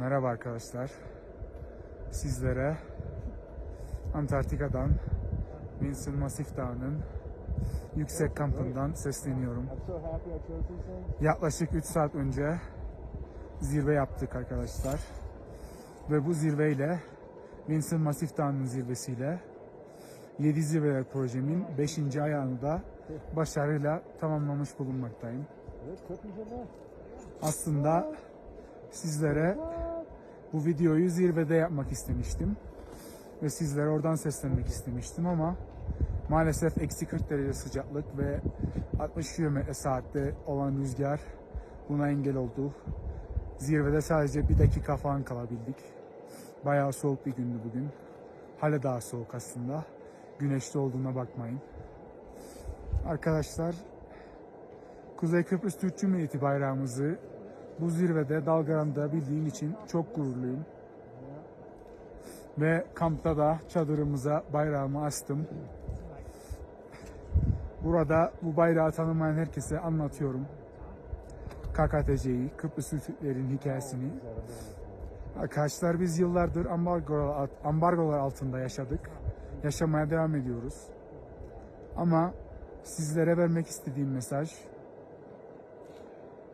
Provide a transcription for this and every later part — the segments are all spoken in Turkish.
Merhaba arkadaşlar. Sizlere Antarktika'dan Vinson Masif Dağı'nın yüksek kampından sesleniyorum. Yaklaşık 3 saat önce zirve yaptık arkadaşlar. Ve bu zirveyle Vinson Masif Dağı'nın zirvesiyle 7 zirveler projemin 5. ayağını da başarıyla tamamlamış bulunmaktayım. Aslında sizlere bu videoyu zirvede yapmak istemiştim. Ve sizlere oradan seslenmek istemiştim ama maalesef eksi 40 derece sıcaklık ve 60 km saatte olan rüzgar buna engel oldu. Zirvede sadece bir dakika falan kalabildik. Bayağı soğuk bir gündü bugün. Hala daha soğuk aslında. Güneşli olduğuna bakmayın. Arkadaşlar Kuzey Kıbrıs Türk Cumhuriyeti bayrağımızı bu zirvede dalgalandırabildiğim için çok gururluyum. Ve kampta da çadırımıza bayrağımı astım. Burada bu bayrağı tanımayan herkese anlatıyorum. KKTC'yi, Kıbrıs Türklerin hikayesini. Arkadaşlar biz yıllardır ambargolar, ambargolar altında yaşadık. Yaşamaya devam ediyoruz. Ama sizlere vermek istediğim mesaj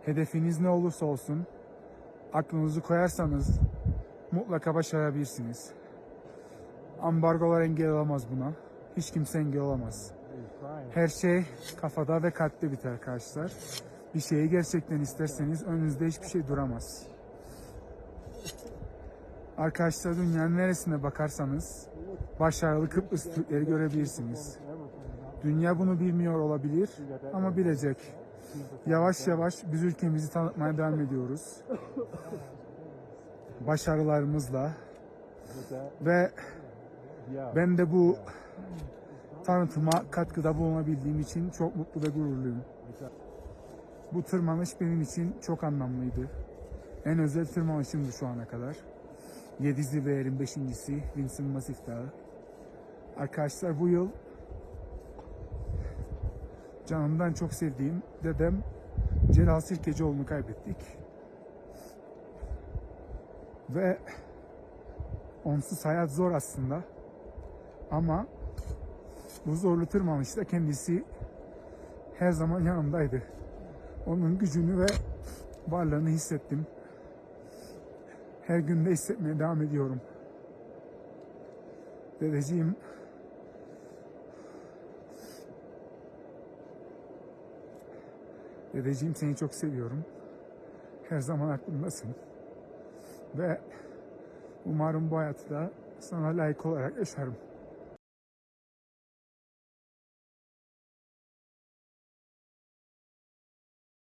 Hedefiniz ne olursa olsun aklınızı koyarsanız mutlaka başarabilirsiniz. Ambargolar engel olamaz buna. Hiç kimse engel olamaz. Her şey kafada ve kalpte biter arkadaşlar. Bir şeyi gerçekten isterseniz önünüzde hiçbir şey duramaz. Arkadaşlar dünyanın neresine bakarsanız başarılı Kıbrıs Türkleri görebilirsiniz. Dünya bunu bilmiyor olabilir ama bilecek. Yavaş yavaş biz ülkemizi tanıtmaya devam ediyoruz. Başarılarımızla ve ben de bu tanıtıma katkıda bulunabildiğim için çok mutlu ve gururluyum. Bu tırmanış benim için çok anlamlıydı. En özel tırmanışımdı şu ana kadar. 7 zirvelerin 5.si Vinson Masif Dağı. Arkadaşlar bu yıl canımdan çok sevdiğim dedem Celal Sirkecioğlu'nu kaybettik. Ve onsuz hayat zor aslında. Ama bu zorlu tırmanışta kendisi her zaman yanımdaydı. Onun gücünü ve varlığını hissettim. Her gün de hissetmeye devam ediyorum. Dedeciğim Dedeciğim seni çok seviyorum. Her zaman aklımdasın. Ve umarım bu hayatı da sana layık olarak yaşarım.